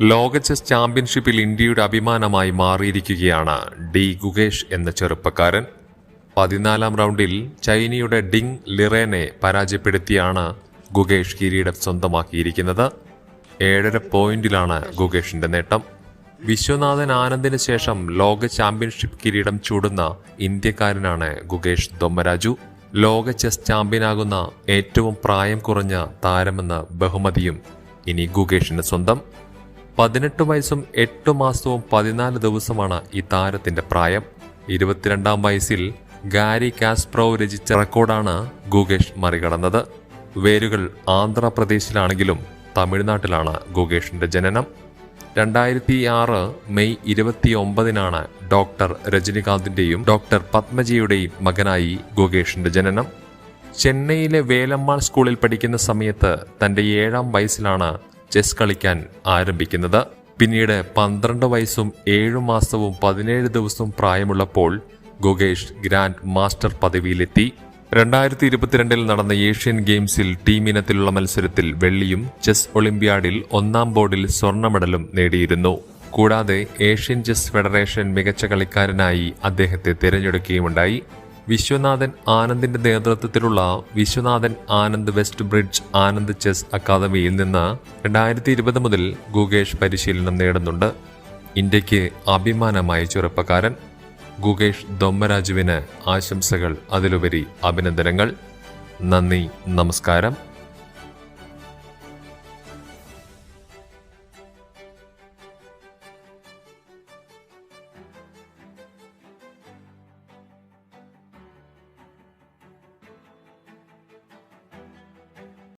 ലോക ചെസ് ചാമ്പ്യൻഷിപ്പിൽ ഇന്ത്യയുടെ അഭിമാനമായി മാറിയിരിക്കുകയാണ് ഡി ഗുകേഷ് എന്ന ചെറുപ്പക്കാരൻ. പതിനാലാം റൗണ്ടിൽ ചൈനയുടെ ഡിങ് ലിറേനെ പരാജയപ്പെടുത്തിയാണ് ഗുകേഷ് കിരീടം സ്വന്തമാക്കിയിരിക്കുന്നത്. ഏഴര പോയിന്റിലാണ് ഗുകേഷിന്റെ നേട്ടം. വിശ്വനാഥൻ ആനന്ദിന് ശേഷം ലോക ചാമ്പ്യൻഷിപ്പ് കിരീടം ചൂടുന്ന ഇന്ത്യക്കാരനാണ് ഗുകേഷ് ദൊമ്മരാജു ലോക ചെസ് ചാമ്പ്യനാകുന്ന ഏറ്റവും പ്രായം കുറഞ്ഞ താരമെന്ന ബഹുമതിയും ഇനി ഗുകേഷിന് സ്വന്തം. പതിനെട്ട് വയസ്സും എട്ട് മാസവും പതിനാല് ദിവസമാണ് ഈ താരത്തിന്റെ പ്രായം. ഇരുപത്തിരണ്ടാം വയസ്സിൽ ഗാരി കാസ്പ്രോവ് രചിച്ച റെക്കോർഡാണ് ഗുകേഷ് മറികടന്നത്. വേരുകൾ ആന്ധ്രാപ്രദേശിലാണെങ്കിലും തമിഴ്നാട്ടിലാണ് ഗുകേഷിന്റെ ജനനം. രണ്ടായിരത്തി ആറ് മെയ് ഇരുപത്തി ഒമ്പതിനാണ് ഡോക്ടർ രജനികാന്തിന്റെയും ഡോക്ടർ പത്മജിയുടെയും മകനായി ഗുകേഷിന്റെ ജനനം. ചെന്നൈയിലെ വേലമ്മാൾ സ്കൂളിൽ പഠിക്കുന്ന സമയത്ത് തന്റെ ഏഴാം വയസ്സിലാണ് ചെസ് കളിക്കാൻ ആരംഭിക്കുന്നത്. പിന്നീട് പന്ത്രണ്ട് വയസ്സും ഏഴു മാസവും പതിനേഴ് ദിവസവും പ്രായമുള്ളപ്പോൾ ഗുകേഷ് ഗ്രാൻഡ് മാസ്റ്റർ പദവിയിലെത്തി. രണ്ടായിരത്തി ഇരുപത്തിരണ്ടിൽ നടന്ന ഏഷ്യൻ ഗെയിംസിൽ ടീം ഇനത്തിലുള്ള മത്സരത്തിൽ വെള്ളിയും ചെസ് ഒളിമ്പ്യാഡിൽ ഒന്നാം ബോർഡിൽ സ്വർണ മെഡലും നേടിയിരുന്നു. കൂടാതെ ഏഷ്യൻ ചെസ് ഫെഡറേഷൻ മികച്ച കളിക്കാരനായി അദ്ദേഹത്തെ തിരഞ്ഞെടുക്കുകയുമുണ്ടായി. വിശ്വനാഥൻ ആനന്ദിന്റെ നേതൃത്വത്തിലുള്ള Viswanathan Anand West Bridge Anand chess അക്കാദമിയിൽ നിന്ന് രണ്ടായിരത്തി ഇരുപത് മുതൽ ഗുകേഷ് പരിശീലനം നേടുന്നുണ്ട്. ഇന്ത്യയ്ക്ക് അഭിമാനമായ ചെറുപ്പക്കാരൻ. ഗുകേഷ് ദൊമ്മരാജുവിന് ആശംസകൾ. അതിലുപരി അഭിനന്ദനങ്ങൾ. നന്ദി നമസ്കാരം.